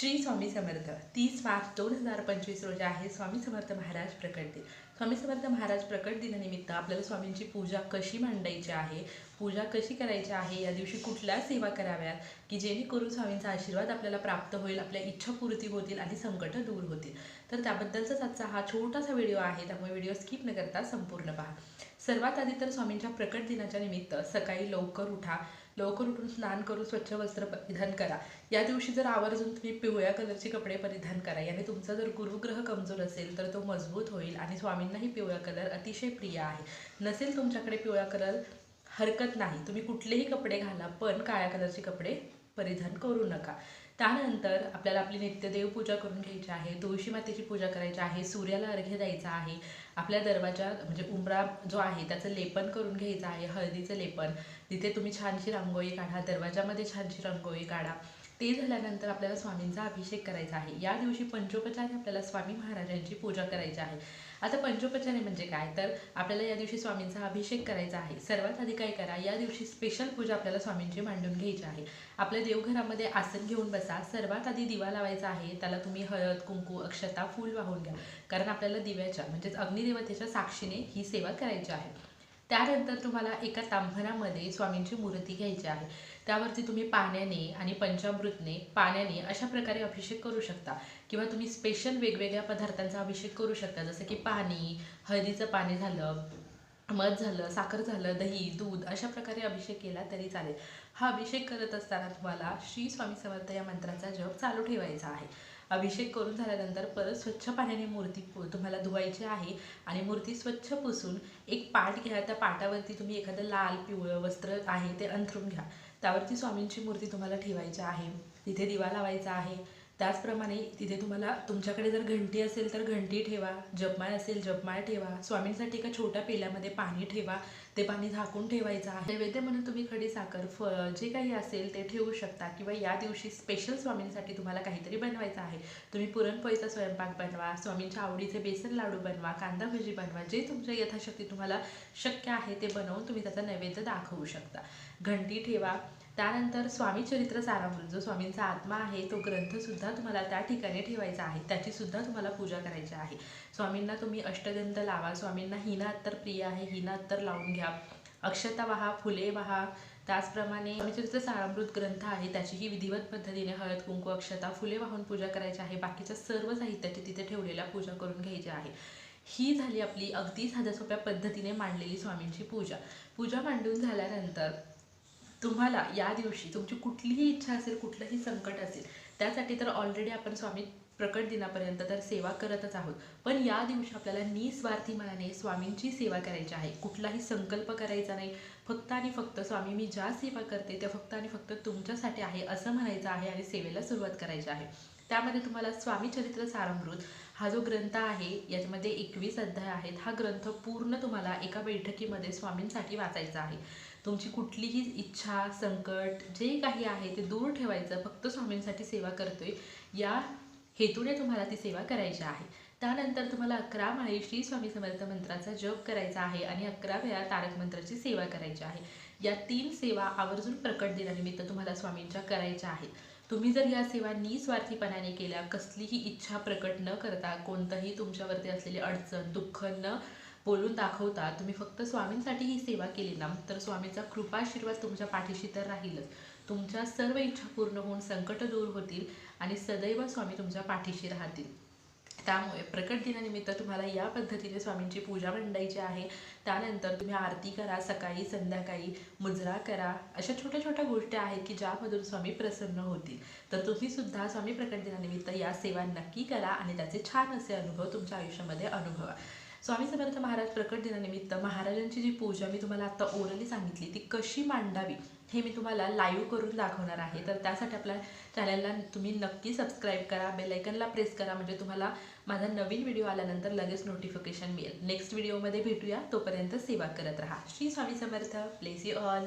श्री स्वामी समर्थ. तीस मार्च दोन हजार पंचवीस रोजी आहे स्वामी समर्थ महाराज प्रकट दिन. स्वामी समर्थ महाराज प्रकट दिनानिमित्त आपल्याला स्वामींची पूजा कशी मांडायची आहे पूजा कशी करायची आहे या दिवशी कुठल्या सेवा कराव्यात की जेणेकरून स्वामींचा आशीर्वाद आपल्याला प्राप्त होईल आपल्या इच्छा पूर्ती होतील आणि संकट दूर होतील. तर त्याबद्दलचाच आजचा हा छोटासा व्हिडिओ आहे त्यामुळे व्हिडिओ स्किप न करता संपूर्ण पहा. सर्वात आधी तर स्वामींच्या प्रकट दिनाच्या निमित्त सकाळी लवकर उठा लवकर उठून स्नान करून स्वच्छ वस्त्र परिधान करा. या दिवशी जर आवर्जून तुम्ही पिवळ्या कलरचे कपडे परिधान करा. याने तुमचा जर गुरुग्रह कमजोर असेल तर तो मजबूत होईल आणि स्वामींनाही पिवळा कलर अतिशय प्रिय आहे. नसेल तुमच्याकडे पिवळा कलर हरकत नाही. तुम्ही कुठलेही कपडे घाला पण काळ्या कलरचे कपडे परिधान करू नका. त्यानंतर आपल्याला आपली नित्यदेव पूजा करून घ्यायची आहे तुळशी मातेची पूजा करायची आहे सूर्याला अर्घ्य द्यायचा आहे आपल्या दरवाजा म्हणजे उंबरा जो आहे त्याचं लेपन करून घ्यायचं आहे हळदीचं लेपन. तिथे तुम्ही छानशी रांगोळी काढा दरवाजामध्ये छानशी रांगोळी काढा. ते झाल्यानंतर आपल्याला स्वामींचा अभिषेक करायचा आहे. या दिवशी पंचोपचारी आपल्याला स्वामी महाराजांची पूजा करायची आहे. आता पंचोपचारी म्हणजे काय? तर आपल्याला या दिवशी स्वामींचा अभिषेक करायचा आहे. सर्वात आधी काय करा? या दिवशी स्पेशल पूजा आपल्याला स्वामींची मांडून घ्यायची आहे. आपल्या देवघरामध्ये आसन घेऊन बसा. सर्वात आधी दिवा लावायचा आहे. त्याला तुम्ही हळद कुंकू अक्षता फूल वाहून घ्या. कारण आपल्याला दिव्याच्या म्हणजेच अग्निदेवतेच्या साक्षीने ही सेवा करायची आहे. त्यानंतर तुम्हाला एका तांभणामध्ये स्वामींची मूर्ती घ्यायची आहे. त्यावरती तुम्ही पाण्याने आणि पंचामृतने पाण्याने अशा प्रकारे अभिषेक करू शकता. किंवा तुम्ही स्पेशल वेगवेगळ्या पदार्थांचा अभिषेक करू शकता. जसं की पाणी हळदीचं पाणी झालं मध झालं साखर झालं दही दूध अशा प्रकारे अभिषेक केला तरी चालेल. हा अभिषेक करत असताना तुम्हाला श्री स्वामी समर्थ या मंत्राचा जप चालू ठेवायचा आहे. अभिषेक करून झाल्यानंतर परत स्वच्छ पाण्याने मूर्ती पु- तुम्हाला धुवायची आहे आणि मूर्ती स्वच्छ पुसून एक पाट घ्या. त्या पाटावरती तुम्ही एखादं लाल पिवळं वस्त्र आहे ते अंथरून घ्या. त्यावरती स्वामींची मूर्ती तुम्हाला ठेवायची आहे. तिथे दिवा लावायचा आहे. त्याचप्रमाणे तिथे तुम्हाला तुमच्याकडे जर घंटी असेल तर घंटी ठेवा जपमाळ असेल जपमाळ ठेवा स्वामींसाठी एका छोट्या पेल्यामध्ये पाणी ठेवा ते पाणी झाकून ठेवायचं आहे. नैवेद्य म्हणून तुम्ही खडी साखर फळ जे काही असेल ते ठेवू शकता किंवा या दिवशी स्पेशल स्वामींसाठी तुम्हाला काहीतरी बनवायचं आहे. तुम्ही पुरणपोळीचा स्वयंपाक बनवा स्वामींच्या आवडीचे बेसन लाडू बनवा कांदा भजी बनवा जे तुमच्या यथाशक्ती तुम्हाला शक्य आहे ते बनवून तुम्ही त्याचा नैवेद्य दाखवू शकता. घंटी ठेवा त्यानंतर स्वामी चरित्र सारामृत जो स्वामींचा आत्मा आहे तो ग्रंथसुद्धा तुम्हाला त्या ठिकाणी ठेवायचा आहे. त्याचीसुद्धा तुम्हाला पूजा करायची आहे. स्वामींना तुम्ही अष्टगंध लावा स्वामींना हिना अत्तर प्रिय आहे हिना अत्तर लावून घ्या. अक्षता वाहा फुले वाहा. त्याचप्रमाणे स्वामीचरित्र सारामृत ग्रंथ आहे त्याचीही विधिवत पद्धतीने हळद कुंकू अक्षता फुले वाहून पूजा करायची आहे. बाकीच्या सर्व साहित्याची तिथे ठेवलेल्या पूजा करून घ्यायची आहे. ही झाली आपली अगदी साध्या सोप्या पद्धतीने मांडलेली स्वामींची पूजा. पूजा मांडून झाल्यानंतर तुम्हाला या दिवशी तुमची कुठलीही इच्छा असेल कुठलंही संकट असेल त्यासाठी तर ऑलरेडी आपण स्वामी प्रकट दिनापर्यंत तर सेवा करतच आहोत. पण या दिवशी आपल्याला निस्वार्थी मनाने स्वामींची सेवा करायची आहे. कुठलाही संकल्प करायचा नाही. फक्त आणि फक्त स्वामी मी ज्या सेवा करते त्या फक्त आणि फक्त तुमच्यासाठी आहे असं म्हणायचं आहे आणि सेवेला सुरुवात करायची आहे. त्यामध्ये तुम्हाला स्वामी चरित्र सारामृत हा जो ग्रंथ आहे याच्यामध्ये एकवीस अध्याय आहेत. हा ग्रंथ पूर्ण तुम्हाला एका बैठकीमध्ये स्वामींसाठी वाचायचा आहे. तुमची कुठलीही इच्छा संकट जे काही आहे ते दूर ठेवायचं. फक्त स्वामींसाठी सेवा करतोय. या हेतूने तुम्हाला ती सेवा करायची आहे. त्यानंतर तुम्हाला अकरा माळी श्री स्वामी समर्थ मंत्राचा जप करायचा आहे आणि अकरा वेळा तारक मंत्राची सेवा करायची आहे. या तीन सेवा आवर्जून प्रकट दिनानिमित्त तुम्हाला स्वामींच्या करायच्या आहेत. तुम्ही जर या सेवा निस्वार्थीपणाने केल्या कसलीही इच्छा प्रकट न करता कोणतंही तुमच्यावरती असलेली अडचण दुःख न बोलून दाखवता तुम्ही फक्त स्वामींसाठी ही सेवा केली ना तर स्वामींचा कृपाशीर्वाद तुमच्या पाठीशी तर राहीलच. तुमच्या सर्व इच्छा पूर्ण होऊन संकट दूर होतील आणि सदैव स्वामी तुमच्या पाठीशी राहतील. त्यामुळे प्रकट दिनानिमित्त तुम्हाला या पद्धतीने स्वामींची पूजा मांडायची आहे. त्यानंतर तुम्ही आरती करा सकाळी संध्याकाळी मुजरा करा अशा छोट्या छोट्या गोष्टी आहेत की ज्यामधून स्वामी प्रसन्न होतील. तर तुम्ही सुद्धा स्वामी प्रकट दिनानिमित्त या सेवा नक्की करा आणि त्याचे छान असे अनुभव तुमच्या आयुष्यामध्ये अनुभवा. स्वामी समर्थ महाराज प्रकट दिनानिमित्त महाराजांची जी पूजा मी तुम्हाला आता ओरली सांगितली ती कशी मांडावी हे मी तुम्हाला लाईव्ह करून दाखवणार आहे. तर त्यासाठी आपल्या चॅनलला तुम्ही नक्की सबस्क्राईब करा बेलायकनला प्रेस करा म्हणजे तुम्हाला माझा नवीन व्हिडिओ आल्यानंतर लगेच नोटिफिकेशन मिळेल. नेक्स्ट व्हिडिओमध्ये भेटूया तोपर्यंत सेवा करत राहा. Shri Swami Samarth. Bless you all